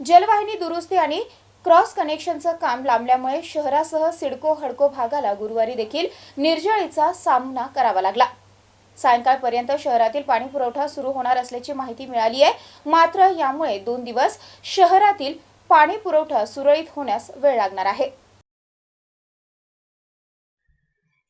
जलवाहिनी दुरुस्ती आणि क्रॉस कनेक्शनचं काम लांबल्यामुळे शहरासह सिडको हडको भागाला गुरुवारी देखील निर्जळीचा सामना करावा लागला. सायंकाळपर्यंत शहरातील पाणी पुरवठा सुरू होणार असल्याची माहिती मिळाली आहे. मात्र यामुळे दोन दिवस शहरातील पाणी पुरवठा सुरळीत होण्यास वेळ लागणार आहे.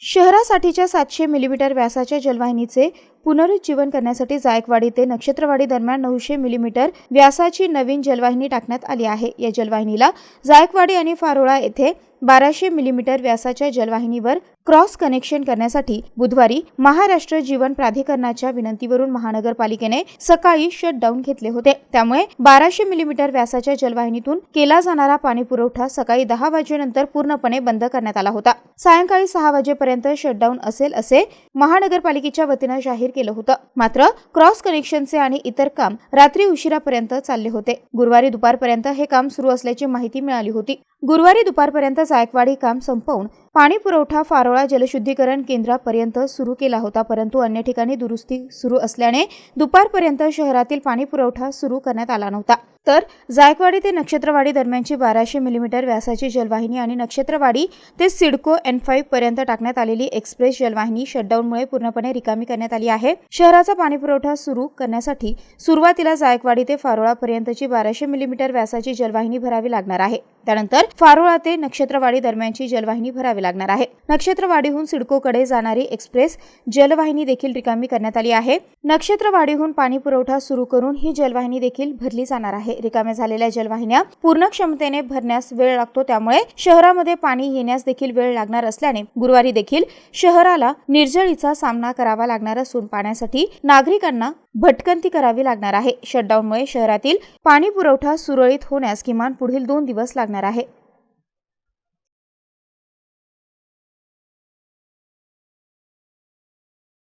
शहरासाठीच्या सातशे मिलीमीटर व्यासाच्या जलवाहिनीचे पुनरुज्जीवन करण्यासाठी जायकवाडी ते नक्षत्रवाडी दरम्यान नऊशे मिलीमीटर व्यासाची नवीन जलवाहिनी टाकण्यात आली आहे. या जलवाहिनीला जायकवाडी आणि फारोळा येथे बाराशे मिलीमीटर व्यासाच्या जलवाहिनीवर क्रॉस कनेक्शन करण्यासाठी बुधवारी महाराष्ट्र जीवन प्राधिकरणाच्या विनंतीवरून महानगरपालिकेने सकाळी शटडाऊन घेतले होते. त्यामुळे बाराशे मिलीमीटर व्यासाच्या जलवाहिनीतून केला जाणारा पाणी पुरवठा सकाळी दहा वाजेनंतर पूर्णपणे बंद करण्यात आला होता. सायंकाळी सहा वाजेपर्यंत शटडाऊन असेल असे महानगरपालिकेच्या वतीनं जाहीर केलं होतं. मात्र क्रॉस कनेक्शनचे आणि इतर काम रात्री उशिरापर्यंत चालले होते. गुरुवारी दुपारपर्यंत हे काम सुरू असल्याची माहिती मिळाली होती. गुरुवारी दुपारपर्यंत जायकवाडी काम संपवून पाणी पुरवठा फारोळा जलशुद्धीकरण केंद्रापर्यंत सुरू केला होता. परंतु अन्य ठिकाणी दुरुस्ती सुरू असल्याने दुपारपर्यंत शहरातील पाणी पुरवठा सुरू करण्यात आला नव्हता. तर जायकवाडी ते नक्षत्रवाडी दरम्यानची बाराशे मिलीमीटर व्यासाची जलवाहिनी आणि नक्षत्रवाडी ते सिडको एन फाईव्ह पर्यंत टाकण्यात आलेली एक्सप्रेस जलवाहिनी शटडाऊनमुळे पूर्णपणे रिकामी करण्यात आली आहे. शहराचा पाणी पुरवठा सुरू करण्यासाठी सुरुवातीला जायकवाडी ते फारोळापर्यंतची बाराशे मिलीमीटर व्यासाची जलवाहिनी भरावी लागणार आहे. त्यानंतर फारोळा ते नक्षत्रवाडी दरम्यानची जलवाहिनी भरावी लागणार आहे. नक्षत्रवाडीहून सिडकोकडे जाणारी एक्सप्रेस जलवाहिनी देखील रिकामी करण्यात आली आहे. नक्षत्रवाडीहून पाणी पुरवठा सुरू करून ही जलवाहिनी देखील भरली जाणार आहे. रिकाम्या झालेल्या जलवाहिन्या पूर्ण क्षमतेने भरण्यास वेळ लागतो. त्यामुळे शहरामध्ये पाणी येण्यास देखील वेळ लागणार असल्याने गुरुवारी देखील शहराला निर्जळीचा सामना करावा लागणार असून पाण्यासाठी नागरिकांना भटकंती करावी लागणार आहे. शटडाऊनमुळे शहरातील पाणी पुरवठा सुरळीत होण्यास किमान पुढील दोन दिवस लागणार आहे.